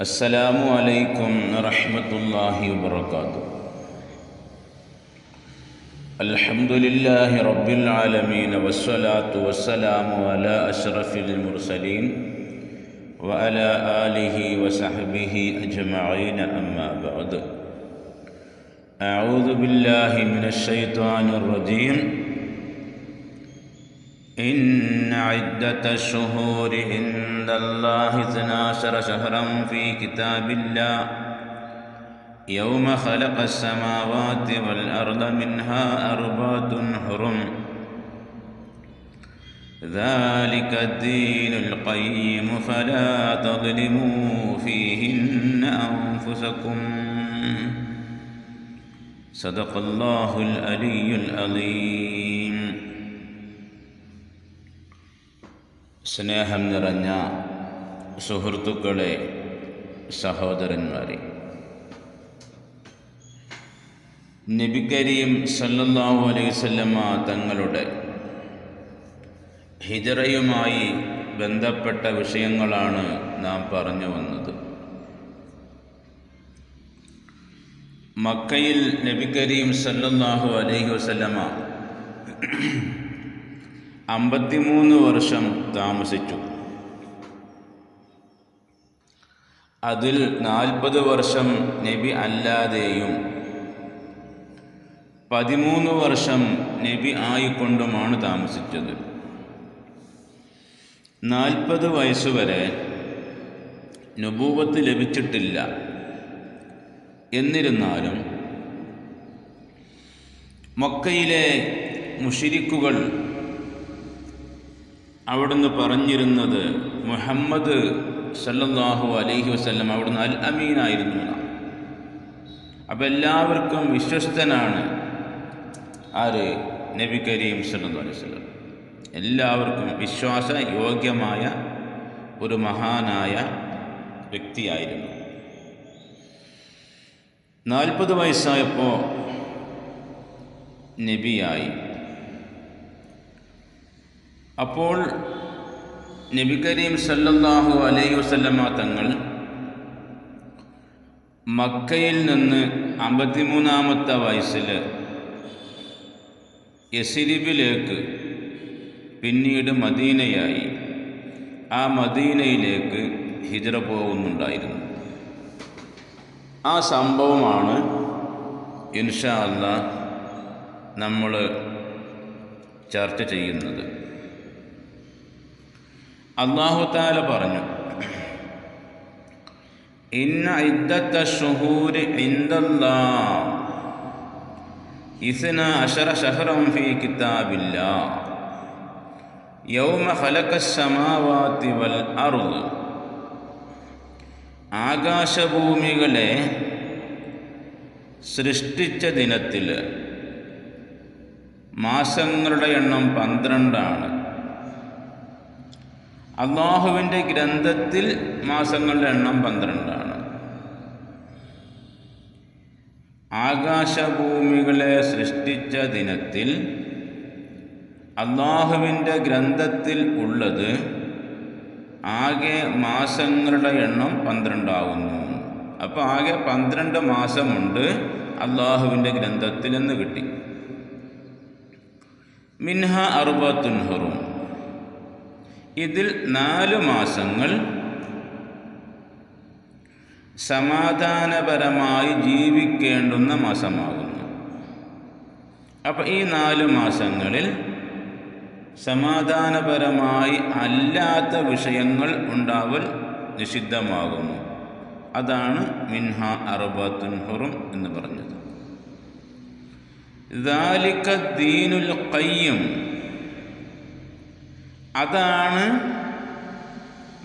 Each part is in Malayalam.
السلام عليكم ورحمة الله وبركاته. الحمد لله رب العالمين والصلاة والسلام على أشرف المرسلين وعلى آله وصحبه أجمعين أما بعد. أعوذ بالله من الشيطان الرجيم. إن عدة الشهور عند الله اثنا عشر شهرا في كتاب الله. يوم خلق السماوات والأرض منها أربعة حرم. ذلك الدين القيم فلا تظلموا فيهن أنفسكم. صدق الله العلي العظيم. സ്നേഹം നിറഞ്ഞ സുഹൃത്തുക്കളെ സഹോദരന്മാരെ. നബി കരീം സല്ലല്ലാഹു അലൈഹി വസല്ലമ തങ്ങളുടെ ഹിജറയുമായി ബന്ധപ്പെട്ട വിഷയങ്ങളാണ് നാം പറഞ്ഞു വന്നത്. മക്കയിൽ നബി കരീം സല്ലല്ലാഹു അലൈഹി വസല്ലമ അമ്പത്തിമൂന്ന് വർഷം താമസിച്ചു. അതിൽ നാൽപ്പത് വർഷം നബി അല്ലാതെയും പതിമൂന്ന് വർഷം നബി ആയിക്കൊണ്ടുമാണ് താമസിച്ചത്. നാൽപ്പത് വയസ്സുവരെ നുപൂവത്ത് ലഭിച്ചിട്ടില്ല. എന്നിരുന്നാലും മക്കയിലെ മുഷിരിക്കുകൾ അവിടുന്ന് പറഞ്ഞിരുന്നത് മുഹമ്മദ് സല്ലാഹു അലഹി വസല്ലം അവിടുന്ന് അൽ അമീനായിരുന്നു എന്നാണ്. അപ്പം എല്ലാവർക്കും വിശ്വസ്തനാണ് ആര്? നബി കരീം സല്ലല്ലാഹു അലൈഹി വസല്ലം. എല്ലാവർക്കും വിശ്വാസ യോഗ്യമായ ഒരു മഹാനായ വ്യക്തിയായിരുന്നു. നാൽപ്പത് വയസ്സായപ്പോൾ നബിയായി. അപ്പോൾ നബി കരീം സല്ലല്ലാഹു അലൈഹി വസല്ലമ തങ്ങൾ മക്കയിൽ നിന്ന് അമ്പത്തിമൂന്നാമത്തെ വയസ്സിൽ യസിരിബിലേക്ക് പിന്നീട് മദീനയായി. ആ മദീനയിലേക്ക് ഹിജറ പോകുന്നുണ്ടായിരുന്നു. ആ സംഭവമാണ് ഇൻഷാ അല്ല നമ്മൾ ചർച്ച ചെയ്യുന്നത്. അള്ളാഹു താല പറഞ്ഞു ഇന്ന ഇദ്ദത്ത ഷുഹൂരി ഇന്ദല്ലാ ഇസ്ന അഷറ ഷഹറം ഫി കിതാബില്ല യൗമ ഖലഖ സമാവാതി വൽ അർദ് ആകാശഭൂമികളെ സൃഷ്ടിച്ച ദിനത്തിൽ മാസങ്ങളുടെ എണ്ണം പന്ത്രണ്ടാണ്. അള്ളാഹുവിന്റെ ഗ്രന്ഥത്തിൽ മാസങ്ങളുടെ എണ്ണം പന്ത്രണ്ടാണ്. ആകാശഭൂമികളെ സൃഷ്ടിച്ച ദിനത്തിൽ അള്ളാഹുവിന്റെ ഗ്രന്ഥത്തിൽ ഉള്ളത് ആകെ മാസങ്ങളുടെ എണ്ണം പന്ത്രണ്ടാകുന്നു അപ്പോൾ ആകെ പന്ത്രണ്ട് മാസമുണ്ട് അള്ളാഹുവിന്റെ ഗ്രന്ഥത്തിൽ എന്ന് കിട്ടി. മിൻഹ അറുപത്തുൻ ഹുറും. ഇതിൽ നാല് മാസങ്ങൾ സമാധാനപരമായി ജീവിക്കേണ്ടുന്ന മാസമാകുന്നു. അപ്പം ഈ നാല് മാസങ്ങളിൽ സമാധാനപരമായി അല്ലാത്ത വിഷയങ്ങൾ ഉണ്ടാവൽ നിഷിദ്ധമാകുന്നു. അതാണ് മിൻഹ അറുബത്തുൻ ഹുറും എന്ന് പറഞ്ഞത്. ദാലിക്ക ദീനുൽ കയ്യും അതാണ്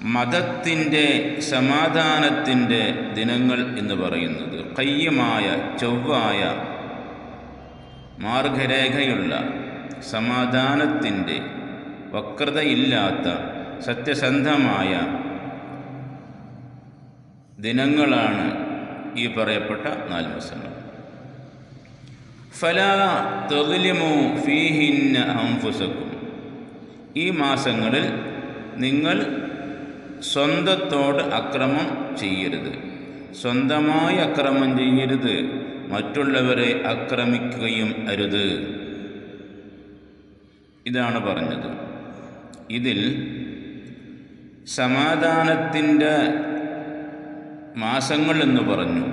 മതത്തിന്റെ സമാധാനത്തിന്റെ ദിനങ്ങൾ എന്ന് പറയുന്നത്. കയ്യമായ ചൊവ്വായ മാർഗരേഖയുള്ള സമാധാനത്തിന്റെ വക്രതയില്ലാത്ത സത്യസന്ധമായ ദിനങ്ങളാണ് ഈ പറയപ്പെട്ട നാല് മാസങ്ങൾ. ഫലാ തൊലിമു ഫീഹിന്ന അംഫുസക്കും. ഈ മാസങ്ങളിൽ നിങ്ങൾ സ്വന്തത്തോട് അക്രമം ചെയ്യരുത്. സ്വന്തമായി അക്രമം ചെയ്യരുത്. മറ്റുള്ളവരെ ആക്രമിക്കുകയും അരുത്. ഇതാണ് പറഞ്ഞത്. ഇതിൽ സമാധാനത്തിന്റെ മാസങ്ങൾ എന്ന് പറഞ്ഞു.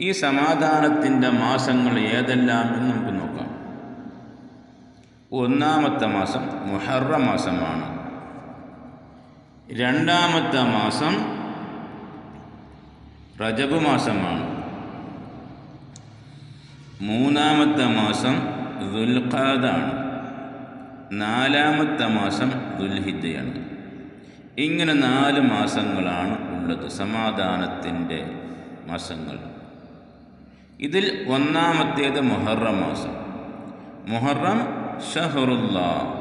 ഈ സമാധാനത്തിന്റെ മാസങ്ങൾ ഏതെല്ലാം എന്ന് നമുക്ക് നോക്കാം. ഒന്നാമത്തെ മാസം മുഹറ മാസമാണ്. രണ്ടാമത്തെ മാസം റജബ് മാസമാണ്. മൂന്നാമത്തെ മാസം ദുൽഖാദാണ്. നാലാമത്തെ മാസം ദുൽഹിദ്ദയാണ് ഇങ്ങനെ നാല് മാസങ്ങളാണ് ഉള്ളത്. സമാധാനത്തിന്റെ മാസങ്ങൾ. ഇതിൽ ഒന്നാമത്തേത് മുഹറം മാസം. മുഹറം ഷഹറുല്ലാ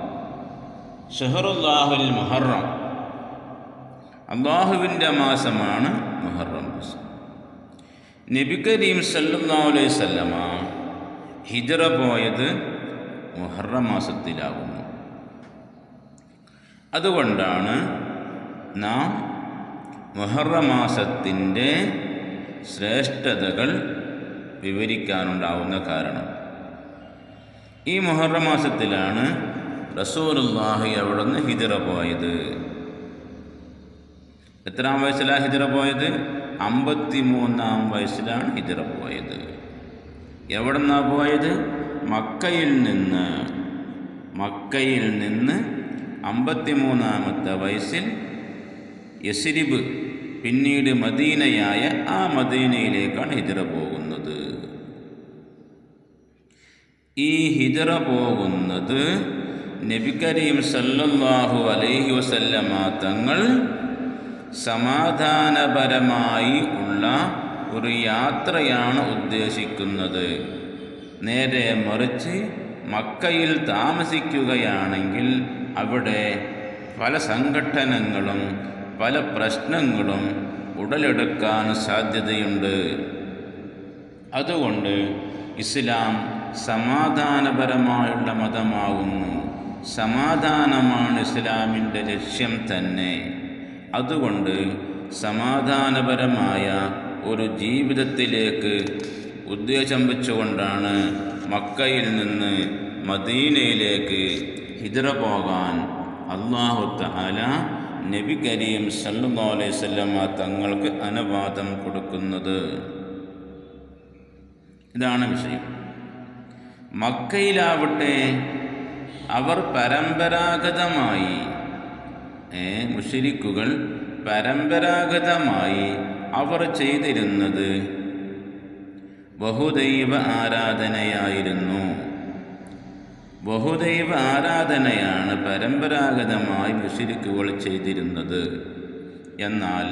ഷഹറുല്ലാഹുൽ മുഹറം. അള്ളാഹുവിന്റെ മാസമാണ് മുഹറം മാസം. നബി കരീം സല്ലല്ലാഹു അലൈഹി ഹിജറ പോയത് മുഹറം മാസത്തിലാകുന്നു. അതുകൊണ്ടാണ് നാം മുഹറ മാസത്തിന്റെ ശ്രേഷ്ഠതകൾ വിവരിക്കാനുണ്ടാവുന്ന കാരണം. ഈ മുഹറം മാസത്തിലാണ് റസൂലുള്ളാഹി അവിടെ നിന്ന് ഹിജറ പോയത്. എത്രാം വയസ്സിലാണ് ഹിജറ പോയത്? അമ്പത്തി മൂന്നാം വയസ്സിലാണ് ഹിജറ പോയത്. എവിടെ നിന്നാണ് പോയത്? മക്കയിൽ നിന്ന്. മക്കയിൽ നിന്ന് അമ്പത്തിമൂന്നാമത്തെ വയസ്സിൽ യസിരിബ് പിന്നീട് മദീനയായ ആ മദീനയിലേക്കാണ് ഹിജറ പോകുന്നത്. ഈ ഹിജറ പോകുന്നത് നബി കരീം സല്ലല്ലാഹു അലൈഹി വസല്ലമ തങ്ങൾ സമാധാനപരമായി ഉള്ള ഒരു യാത്രയാണ് ഉദ്ദേശിക്കുന്നത്. നേരെ മറിച്ച് മക്കയിൽ താമസിക്കുകയാണെങ്കിൽ അവിടെ പല സംഘട്ടനങ്ങളും പല പ്രശ്നങ്ങളും ഉടലെടുക്കാൻ സാധ്യതയുണ്ട്. അതുകൊണ്ട് ഇസ്ലാം സമാധാനപരമായുള്ള മതമാകുന്നു. സമാധാനമാണ് ഇസ്ലാമിന്റെ ലക്ഷ്യം തന്നെ. അതുകൊണ്ട് സമാധാനപരമായ ഒരു ജീവിതത്തിലേക്ക് ഉദ്ദേശം വെച്ചുകൊണ്ടാണ് മക്കയിൽ നിന്ന് മദീനയിലേക്ക് ഹിദ്ര പോകാൻ അള്ളാഹു തഹാല നബി കരീം സല്ലല്ലാഹു അലൈഹി തങ്ങൾക്ക് അനുവാദം കൊടുക്കുന്നത്. ഇതാണ് വിഷയം. മക്കയിലാവട്ടെ അവർ പരമ്പരാഗതമായി മുഷരിക്കുകൾ പരമ്പരാഗതമായി അവർ ചെയ്തിരുന്നത് ബഹുദൈവ ആരാധനയായിരുന്നു. ബഹുദൈവ ആരാധനയാണ് പരമ്പരാഗതമായി മുഷരിക്കുകൾ ചെയ്തിരുന്നത്. എന്നാൽ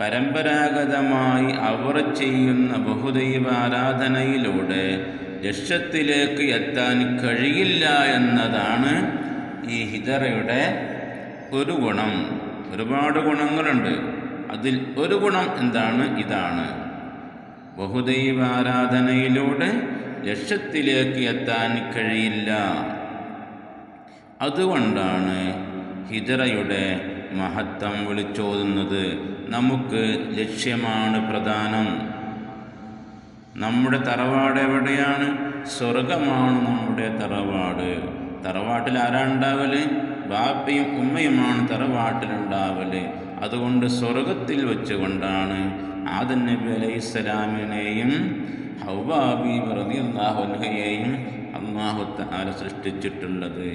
പരമ്പരാഗതമായി അവർ ചെയ്യുന്ന ബഹുദൈവ ആരാധനയിലൂടെ ലക്ഷ്യത്തിലേക്ക് എത്താൻ കഴിയില്ല എന്നതാണ് ഈ ഹിതറയുടെ ഒരു ഗുണം. ഒരുപാട് ഗുണങ്ങളുണ്ട്. അതിൽ ഒരു ഗുണം എന്താണ്? ഇതാണ്. ബഹുദൈവാരാധനയിലൂടെ ലക്ഷ്യത്തിലേക്ക് എത്താൻ കഴിയില്ല. അതുകൊണ്ടാണ് ഹിജറയുടെ മഹത്വം വിളിച്ചോതുന്നത്. നമുക്ക് ലക്ഷ്യമാണ് പ്രധാനം. നമ്മുടെ തറവാട് എവിടെയാണ്? സ്വർഗമാണ് നമ്മുടെ തറവാട്. തറവാട്ടിൽ ആരാ ഉണ്ടാവൽ? ബാപ്പയും ഉമ്മയുമാണ് തറവാട്ടിലുണ്ടാവൽ അതുകൊണ്ട് സ്വർഗത്തിൽ വെച്ചുകൊണ്ടാണ് ആദൻ നബി അലൈഹി സ്വലാമിനെയും ഹൗബാബി റളിയല്ലാഹുൻഹയെയും അള്ളാഹു താല സൃഷ്ടിച്ചിട്ടുള്ളത്.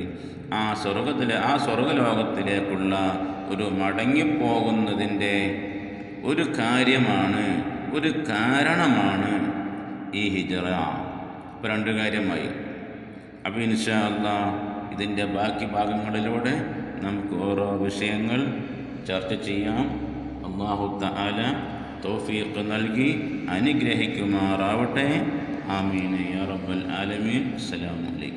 ആ സ്വർഗത്തിലെ ആ സ്വർഗലോകത്തിലേക്കുള്ള ഒരു മടങ്ങിപ്പോകുന്നതിന്റെ ഒരു കാര്യമാണ് ഒരു കാരണമാണ് ഈ ഹിജറ. ഇപ്പോൾ രണ്ട് കാര്യമായി. അപ്പോൾ ഇൻഷാ ഇതിന്റെ ബാക്കി ഭാഗങ്ങളിലൂടെ നമുക്ക് ഓരോ വിഷയങ്ങൾ ചർച്ച ചെയ്യാം. അള്ളാഹു തആല തൗഫീഖ് നൽകി അനുഗ്രഹിക്കുമാറാവട്ടെ. ആമീൻ. യാ റബ്ബൽ ആലമീൻ. അസ്സലാമു അലൈക്കും.